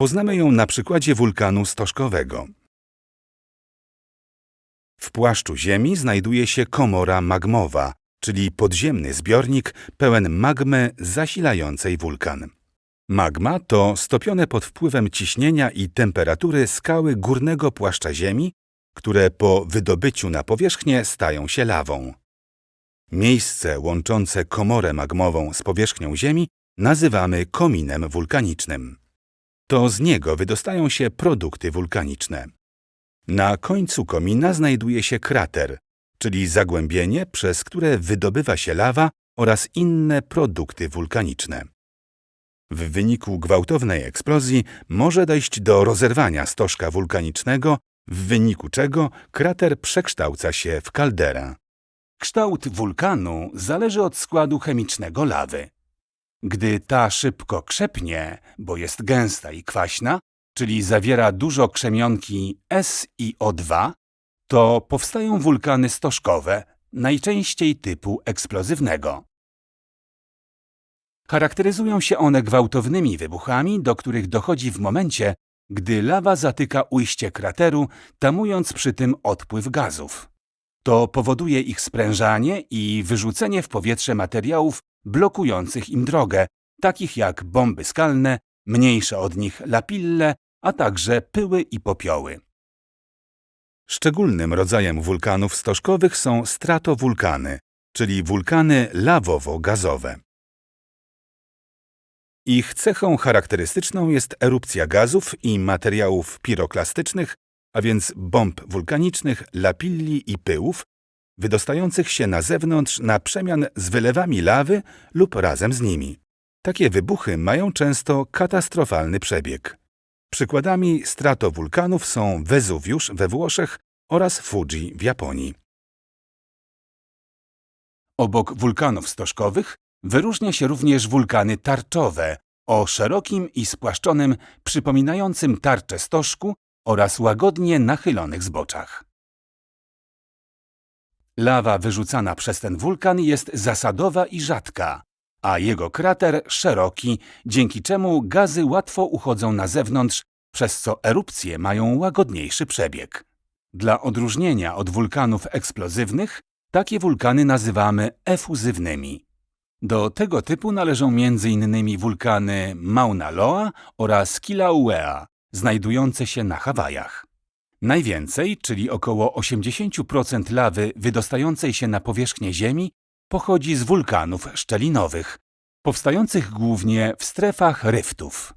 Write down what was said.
Poznamy ją na przykładzie wulkanu stożkowego. W płaszczu Ziemi znajduje się komora magmowa, czyli podziemny zbiornik pełen magmy zasilającej wulkan. Magma to stopione pod wpływem ciśnienia i temperatury skały górnego płaszcza Ziemi, które po wydobyciu na powierzchnię stają się lawą. Miejsce łączące komorę magmową z powierzchnią Ziemi nazywamy kominem wulkanicznym. To z niego wydostają się produkty wulkaniczne. Na końcu komina znajduje się krater, czyli zagłębienie, przez które wydobywa się lawa oraz inne produkty wulkaniczne. W wyniku gwałtownej eksplozji może dojść do rozerwania stożka wulkanicznego, w wyniku czego krater przekształca się w kalderę. Kształt wulkanu zależy od składu chemicznego lawy. Gdy ta szybko krzepnie, bo jest gęsta i kwaśna, czyli zawiera dużo krzemionki S i O2, to powstają wulkany stożkowe, najczęściej typu eksplozywnego. Charakteryzują się one gwałtownymi wybuchami, do których dochodzi w momencie, gdy lawa zatyka ujście krateru, tamując przy tym odpływ gazów. To powoduje ich sprężanie i wyrzucenie w powietrze materiałów blokujących im drogę, takich jak bomby skalne, mniejsze od nich lapille, a także pyły i popioły. Szczególnym rodzajem wulkanów stożkowych są stratowulkany, czyli wulkany lawowo-gazowe. Ich cechą charakterystyczną jest erupcja gazów i materiałów piroklastycznych, a więc bomb wulkanicznych, lapilli i pyłów, wydostających się na zewnątrz na przemian z wylewami lawy lub razem z nimi. Takie wybuchy mają często katastrofalny przebieg. Przykładami stratowulkanów są Wezuwiusz we Włoszech oraz Fuji w Japonii. Obok wulkanów stożkowych wyróżnia się również wulkany tarczowe o szerokim i spłaszczonym, przypominającym tarczę stożku oraz łagodnie nachylonych zboczach. Lawa wyrzucana przez ten wulkan jest zasadowa i rzadka, a jego krater szeroki, dzięki czemu gazy łatwo uchodzą na zewnątrz, przez co erupcje mają łagodniejszy przebieg. Dla odróżnienia od wulkanów eksplozywnych, takie wulkany nazywamy efuzywnymi. Do tego typu należą m.in. wulkany Mauna Loa oraz Kilauea, znajdujące się na Hawajach. Najwięcej, czyli około 80% lawy wydostającej się na powierzchnię Ziemi, pochodzi z wulkanów szczelinowych, powstających głównie w strefach ryftów.